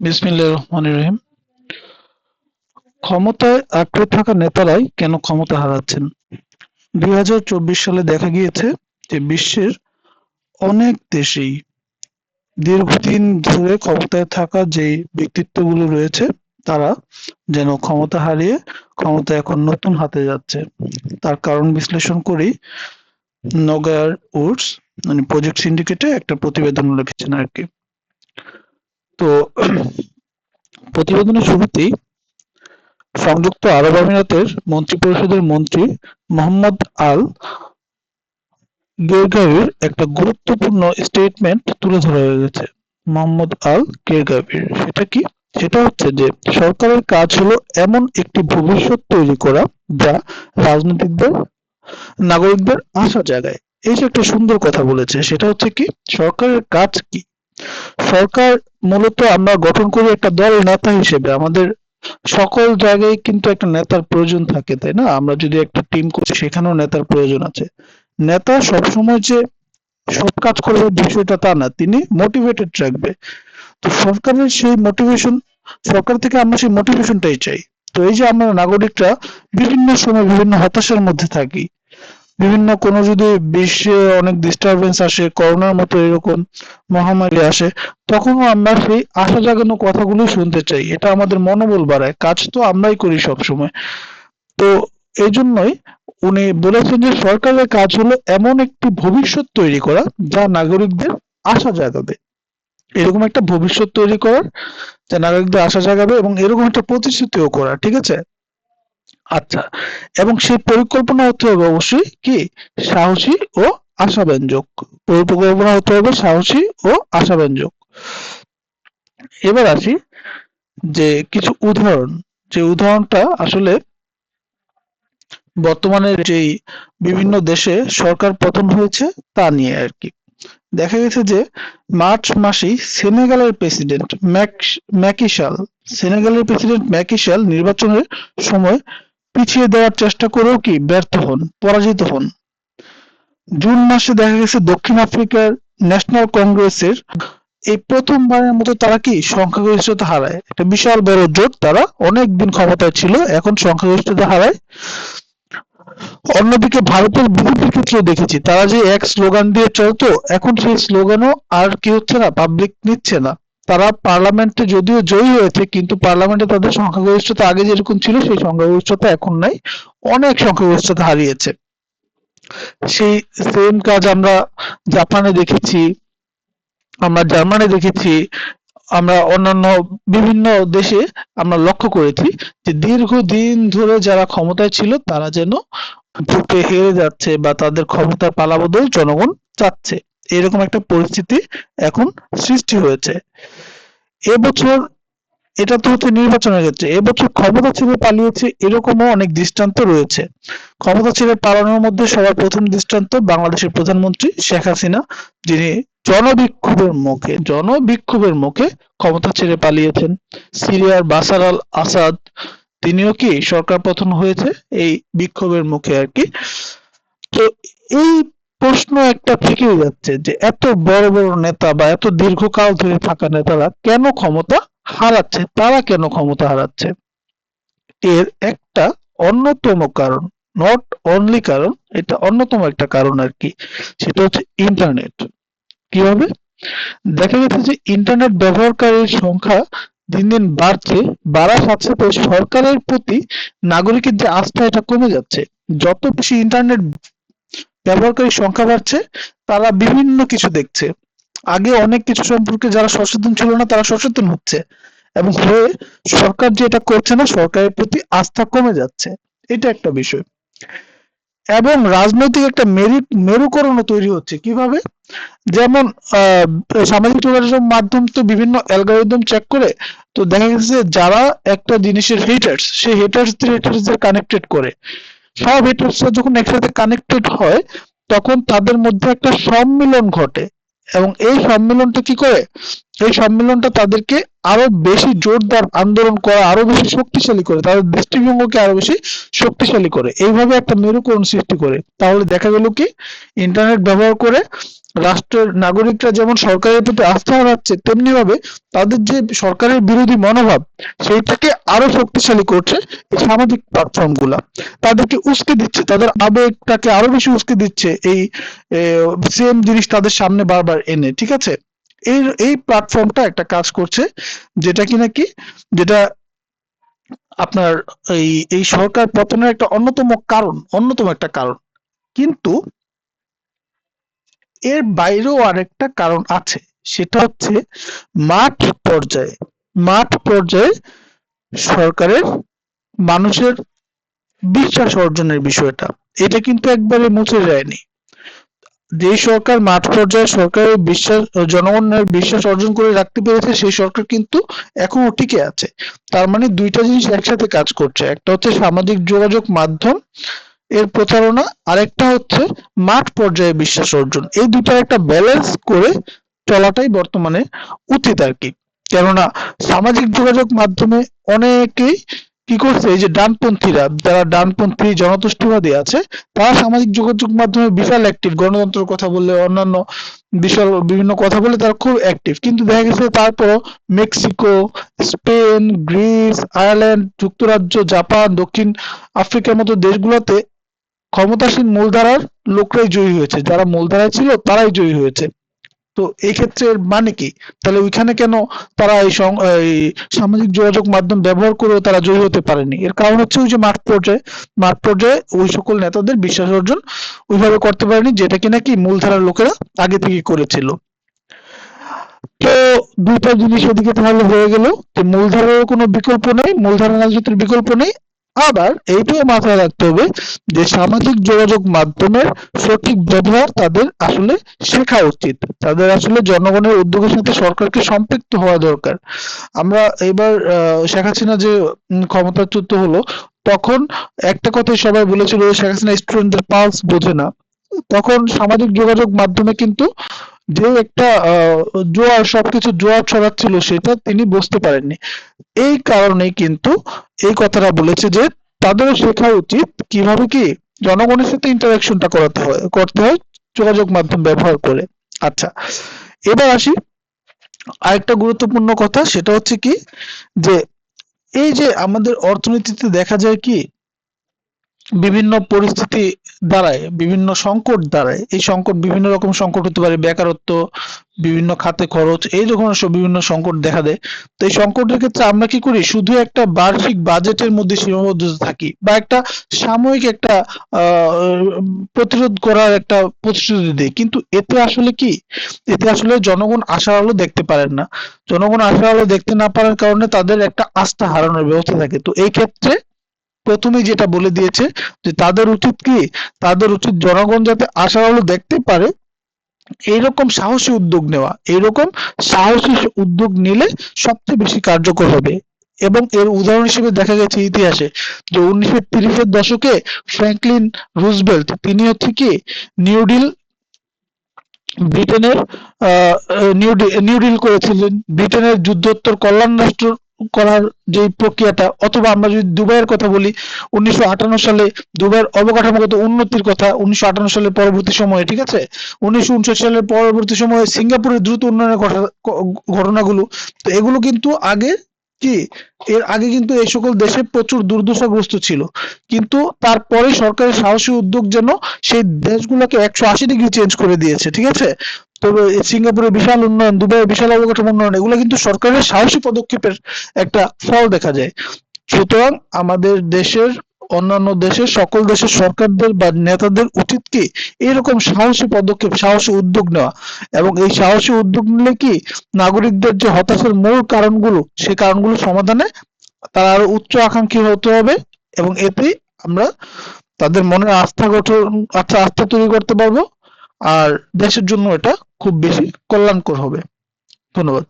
বিসমিল্লাহির রহমানির রহিম। ক্ষমতায় আঁকড়ে থাকা নেতারাই কেন ক্ষমতা হারাচ্ছেন? দুই হাজার চব্বিশ সালে দেখা গিয়েছে যে বিশ্বের অনেক দেশেই দীর্ঘদিন ধরে ক্ষমতায় থাকা যে ব্যক্তিত্বগুলো রয়েছে, তারা যেন ক্ষমতা হারিয়ে ক্ষমতা এখন নতুন হাতে যাচ্ছে। তার কারণ বিশ্লেষণ করি নগার উডস মানে প্রজেক্ট সিন্ডিকেটে একটা প্রতিবেদন লিখেছেন আর কি। তো প্রতিবেদনের শুরুতেই সংযুক্ত আরব আমিরাতের মন্ত্রিপরিষদের মন্ত্রী মোহাম্মদ আল গেরগাভির একটা গুরুত্বপূর্ণ স্টেটমেন্ট তুলে ধরা হয়েছে। মোহাম্মদ আল গেরগাভির সেটা কি? সেটা হচ্ছে যে, সরকারের কাজ হলো এমন একটি ভবিষ্যৎ তৈরি করা যা রাজনীতিকদের, নাগরিকদের আশা জাগায়। এই যে একটা সুন্দর কথা বলেছে, সেটা হচ্ছে কি? সরকারের কাজ কি? সরকার মূলত আমরা গঠন করি একটা দল নেতা হিসেবে। আমাদের সকল জায়গায় কিন্তু একটা নেতার প্রয়োজন থাকে, তাই না? আমরা যদি একটা টিম করছি সেখানেও নেতার প্রয়োজন আছে। নেতা সবসময় যে সব কাজ করবে বিষয়টা তা না, তিনি মোটিভেটেড রাখবে। তো সরকারের সেই মোটিভেশন সরকার থেকে আমরা সেই মোটিভেশনটাই চাই। তো এই যে আমরা নাগরিকরা বিভিন্ন সময় বিভিন্ন হতাশার মধ্যে থাকি বিভিন্ন কোনো যদি বিশ্বে অনেক ডিস্টারবেন্স আসে, করোনার মতো এরকম মহামারী আসে, তখনও আমরা সেই আশা জাগানো কথাগুলো শুনতে চাই। এটা আমাদের মনোবল বাড়ায়। কাজ তো আমরাই করি সব সময় তো এই জন্যই উনি বলেছেন যে সরকারের কাজ হলো এমন একটি ভবিষ্যৎ তৈরি করা, যা নাগরিকদের আশা জাগাবে। এরকম একটা ভবিষ্যৎ তৈরি করার, যা নাগরিকদের আশা জাগাবে এবং এরকম একটা প্রতিশ্রুতিও করা ঠিক আছে? আচ্ছা এবং সেই পরিকল্পনা হতে হবে অবশ্যই কি? সাহসী ও আশাব্যঞ্জক। পরিকল্পনা হতে হবে সাহসী ও আশাব্যঞ্জক। এবার আসি যে কিছু উদাহরণ। যে উদাহরণটা আসলে বর্তমানে যেই বিভিন্ন দেশে সরকার পতন হয়েছে তা নিয়ে আর কি। দেখা গেছে যে মার্চ মাসেই সেনেগালের প্রেসিডেন্ট ম্যাকিশাল, সেনেগালের প্রেসিডেন্ট ম্যাকিশাল নির্বাচনের সময় পিছিয়ে দেওয়ার চেষ্টা করেও কি ব্যর্থ হন, পরাজিত হন? জুন মাসে দেখা গেছে দক্ষিণ আফ্রিকার ন্যাশনাল কংগ্রেসের এই প্রথমবারের মতো তারা কি সংখ্যাগরিষ্ঠতা হারায়? একটা বিশাল বড় জোট, তারা অনেক দিন ক্ষমতায় ছিল, এখন সংখ্যাগরিষ্ঠতা হারায়। অন্যদিকে ভারতের বিজেপির ক্ষেত্রে দেখেছি, তারা যে এক স্লোগান দিয়ে চলতো, এখন সেই স্লোগানও আর কি হচ্ছে না পাবলিক নিচ্ছে না। তারা পার্লামেন্টে যদিও জয়ী হয়েছে, কিন্তু পার্লামেন্টে তাদের সংখ্যাগরিষ্ঠতা আগে যেরকম ছিল, সেই সংখ্যাগরিষ্ঠতা এখন নাই। অনেক সংখ্যাগরিষ্ঠতা হারিয়েছে। সেই সেম কাজ আমরা জাপানে দেখেছি, আমরা জার্মানি দেখেছি, আমরা অন্যান্য বিভিন্ন দেশে আমরা লক্ষ্য করেছি যে দীর্ঘদিন ধরে যারা ক্ষমতায় ছিল, তারা যেন ভোটে হেরে যাচ্ছে বা তাদের ক্ষমতার পালাবদল জনগণ চাচ্ছে। এরকম একটা পরিস্থিতি এখন সৃষ্টি হয়েছে। এবছর এটা তো হচ্ছে নির্বাচনের ক্ষেত্রে, এবছর ক্ষমতা ছেড়ে পালিয়েছে এরকমও অনেক দৃষ্টান্ত রয়েছে। ক্ষমতা ছেড়ে পালানোর মধ্যে সবার প্রথম দৃষ্টান্ত বাংলাদেশের প্রধানমন্ত্রী শেখ হাসিনা, যিনি জনবিক্ষোভের মুখে জনবিক্ষোভের মুখে ক্ষমতা ছেড়ে পালিয়েছেন। সিরিয়ার বাসার আল আসাদ, তিনিও কি সরকার পতন হয়েছে? এই বিক্ষোভের মুখে আর কি। তো এই প্রশ্ন একটা থেকেই যাচ্ছে যে এত বড় বড় নেতা বা এত দীর্ঘকাল ধরে থাকা নেতারা কেন ক্ষমতা হারাচ্ছে? তারা কেন ক্ষমতা হারাচ্ছে? এর একটা অন্যতম কারণ নট অনলি কারণ, এটা অন্যতম একটা কারণ আর কি, সেটা হচ্ছে ইন্টারনেট কীভাবে দেখা গেছে যে ইন্টারনেট ব্যবহারকারীর সংখ্যা দিন দিন বাড়ছে, বাড়ার সাথে সাথে সরকারের প্রতি নাগরিকের যে আস্থা, এটা কমে যাচ্ছে। যত বেশি ইন্টারনেট ব্যবহারকারীর সংখ্যা বাড়ছে, তারা বিভিন্ন কিছু দেখছে। আগে অনেক কিছু সম্পর্কে যারা সচেতন ছিল না, তারা সচেতন হচ্ছে এবং হয়ে সরকার যে এটা করছে না, সরকারের প্রতি আস্থা কমে যাচ্ছে। এটা একটা বিষয়। এবং রাজনৈতিক একটা মেরু, মেরুকরণও তৈরি হচ্ছে। কীভাবে? যেমন সামাজিক যোগাযোগ মাধ্যম তো বিভিন্ন অ্যালগোরিদম চেক করে, তো দেখা গেছে যারা একটা জিনিসের হেটার্স সেই হেটার্স হেটার্সদের কানেক্টেড করে। সব হেটার্সরা যখন একসাথে কানেক্টেড হয়, তখন তাদের মধ্যে একটা সম্মিলন ঘটে। এবং এই সম্মিলনটা কি করে? এই সম্মিলনটা তাদেরকে আরও বেশি জোরদার আন্দোলন করা, আরও বেশি শক্তিশালী করে, তাদের দৃষ্টিভঙ্গকে আরও বেশি শক্তিশালী করে। এইভাবে একটা মেরুকরণ সৃষ্টি করে। তাহলে দেখা গেল কি? ইন্টারনেট ব্যবহার করে রাষ্ট্রের নাগরিকরা যেমন সরকারের প্রতি আস্থা হারাচ্ছে, তেমনি ভাবে তাদের যে সরকারের বিরোধী মনোভাব, সেইটাকে আরও শক্তিশালী করছে এই সামাজিক প্ল্যাটফর্মগুলা। তাদেরকে উস্কে দিচ্ছে, তাদের আবেগটাকে আরও বেশি উস্কে দিচ্ছে এই সেম জিনিস তাদের সামনে বারবার এনে, ঠিক আছে? এই এই প্ল্যাটফর্মটা একটা কাজ করছে, যেটা কি নাকি, যেটা আপনার এই এই সরকার পতনের একটা অন্যতম কারণ, অন্যতম একটা কারণ। কিন্তু এর বাইরেও আরেকটা কারণ আছে। সেটা হচ্ছে মাঠ পর্যায়ে মাঠ পর্যায়ে সরকারের মানুষের বিশ্বাস অর্জনের বিষয়টা, এটা কিন্তু একবারে মুছে যায়নি। যে সরকার মাঠ পর্যায়ে সরকারের বিশ্বাস, জনগণের বিশ্বাস অর্জন করে রাখতে পেরেছে, সেই সরকার কিন্তু এখনও টিকে আছে। তার মানে দুইটা জিনিস একসাথে কাজ করছে। একটা হচ্ছে সামাজিক যোগাযোগ মাধ্যম এর প্রচারণা, আরেকটা হচ্ছে মাঠ পর্যায়ে বিশ্বাস অর্জন। এই দুটার একটা ব্যালেন্স করে চলাটাই বর্তমানে উচিত আর কি। কেননা সামাজিক যোগাযোগ মাধ্যমে অনেকেই কি করছে, এই যে ডানপন্থীরা, যারা ডানপন্থী জনতুষ্টিবাদী আছে, তারা সামাজিক যোগাযোগ মাধ্যমে বিশাল অ্যাক্টিভ গণতন্ত্রের কথা বললে অন্যান্য বিশাল বিভিন্ন কথা বলে তারা খুব অ্যাক্টিভ কিন্তু দেখা গেছে তারপর মেক্সিকো, স্পেন, গ্রিস, আয়ারল্যান্ড, যুক্তরাজ্য, জাপান, দক্ষিণ আফ্রিকার মতো দেশগুলোতে ক্ষমতাসীন মূলধারার লোকরাই জয়ী হয়েছে। যারা মূলধারায় ছিল, তারাই জয়ী হয়েছে। তো এই ক্ষেত্রে এর মানে কি? তাহলে ওইখানে কেন তারা এই সামাজিক যোগাযোগ মাধ্যম ব্যবহার করেও তারা জয়ী হতে পারেনি? এর কারণ হচ্ছে ওই যে মাঠ পর্যায়ে মাঠ পর্যায়ে ওই সকল নেতাদের বিশ্বাস অর্জন ওইভাবে করতে পারেনি, যেটা কি মূলধারার লোকেরা আগে থেকে করেছিল। তো দুইটা জিনিস এদিকে তাহলে হয়ে গেল যে মূলধারার কোনো বিকল্প নেই, মূলধারা রাজনীতির বিকল্প নেই। আবার এইটাও মাথায় রাখতে হবে যে সামাজিক যোগাযোগ মাধ্যমের সঠিক ব্যবহার তাদের আসলে শেখা উচিত। তাদের আসলে জনগণের উদ্যোগের সাথে সরকারকে সম্পৃক্ত হওয়া দরকার। আমরা এবার শেখ হাসিনা যে ক্ষমতাচ্যুত হলো, তখন একটা কথাই সবাই বলেছিল শেখ হাসিনা স্টুডেন্টদের পালস বোঝে না। তখন সামাজিক যোগাযোগ মাধ্যমে কিন্তু যে একটা জোয়ার, সবকিছু জোয়ার ছড়াচ্ছিল সেটা তিনি বুঝতে পারেননি। এই কারণেই কিন্তু এই কথাটা বলেছে যে তাদেরও শেখা উচিত কীভাবে কি জনগণের সাথে ইন্টারাকশনটা করাতে হয়, করতে হয়, যোগাযোগ মাধ্যম ব্যবহার করে। আচ্ছা এবার আসি। আরেকটা গুরুত্বপূর্ণ কথা, সেটা হচ্ছে কি যে, এই যে আমাদের অর্থনীতিতে দেখা যায় কি বিভিন্ন পরিস্থিতি দাঁড়ায়, বিভিন্ন সংকট দাঁড়ায়। এই সংকট বিভিন্ন রকম সংকট হতে পারে, বেকারত্ব, বিভিন্ন খাতে খরচ, এই সব বিভিন্ন সংকট দেখা দেয়। তো এই সংকটের ক্ষেত্রে আমরা কি করি? শুধু একটা বার্ষিক বাজেটের মধ্যে সীমাবদ্ধ থাকি বা একটা সাময়িক একটা প্রতিরোধ করার একটা প্রতিশ্রুতি দিই। কিন্তু এতে আসলে কি? এতে আসলে জনগণ আশার আলো দেখতে পারেন না। জনগণ আশার আলো দেখতে না পারার কারণে তাদের একটা আস্থা হারানোর ব্যবস্থা থাকে। তো এই ক্ষেত্রে প্রথমেই যেটা বলে দিয়েছে যে তাদের উচিত কি? তাদের উচিত জনগণ যাতে আশার আলো দেখতে পারে এইরকম সাহসী উদ্যোগ নেওয়া। এইরকম সাহসী উদ্যোগ নিলে সবচেয়ে বেশি কার্যকর হবে। এবং এর উদাহরণ হিসেবে দেখা গেছে ইতিহাসে যে উনিশশো তিরিশের দশকে ফ্র্যাঙ্কলিন রুজবেল্ট তিনি হচ্ছে কি? নিউ ডিল ব্রিটেনের নিউ ডিল করেছিলেন। ব্রিটেনের যুদ্ধোত্তর কল্যাণ রাষ্ট্র করার যে প্রক্রিয়াটা, অথবা আমরা যদি দুবাইয়ের কথা বলি, উনিশশো সালে দুবাইয়ের অবকাঠামোগত উন্নতির কথা উনিশশো সালের পরবর্তী সময়ে, ঠিক আছে? উনিশশো সালের পরবর্তী সময়ে সিঙ্গাপুরের দ্রুত উন্নয়নের ঘটনাগুলো, তো এগুলো কিন্তু আগে কি? এর আগে কিন্তু এই সকল দেশে প্রচুর দুর্দশাগ্রস্ত ছিল। কিন্তু তারপরে সরকারের সাহসী উদ্যোগ যেন সেই দেশগুলোকে একশো আশি ডিগ্রি চেঞ্জ করে দিয়েছে, ঠিক আছে? তবে সিঙ্গাপুরের বিশাল উন্নয়ন, দুবাইয়ের বিশাল অবকাঠামো উন্নয়ন, এগুলো কিন্তু সরকারের সাহসী পদক্ষেপের একটা ফল দেখা যায়। সুতরাং আমাদের দেশের, অন্যান্য দেশের, সকল দেশের সরকারদের বা নেতাদের উচিত কি এরকম সাহসী পদক্ষেপ, সাহসী উদ্যোগ নেওয়া। এবং এই সাহসী উদ্যোগ নিলে কি নাগরিকদের যে হতাশার মূল কারণগুলো সেই কারণগুলো সমাধানে তারা আরও উচ্চ আকাঙ্ক্ষী হতে হবে এবং এতে আমরা তাদের মনের আস্থা গঠন আস্থা তৈরি করতে পারব। আর দেশের জন্য এটা খুব বেশি কল্যাণকর হবে। ধন্যবাদ।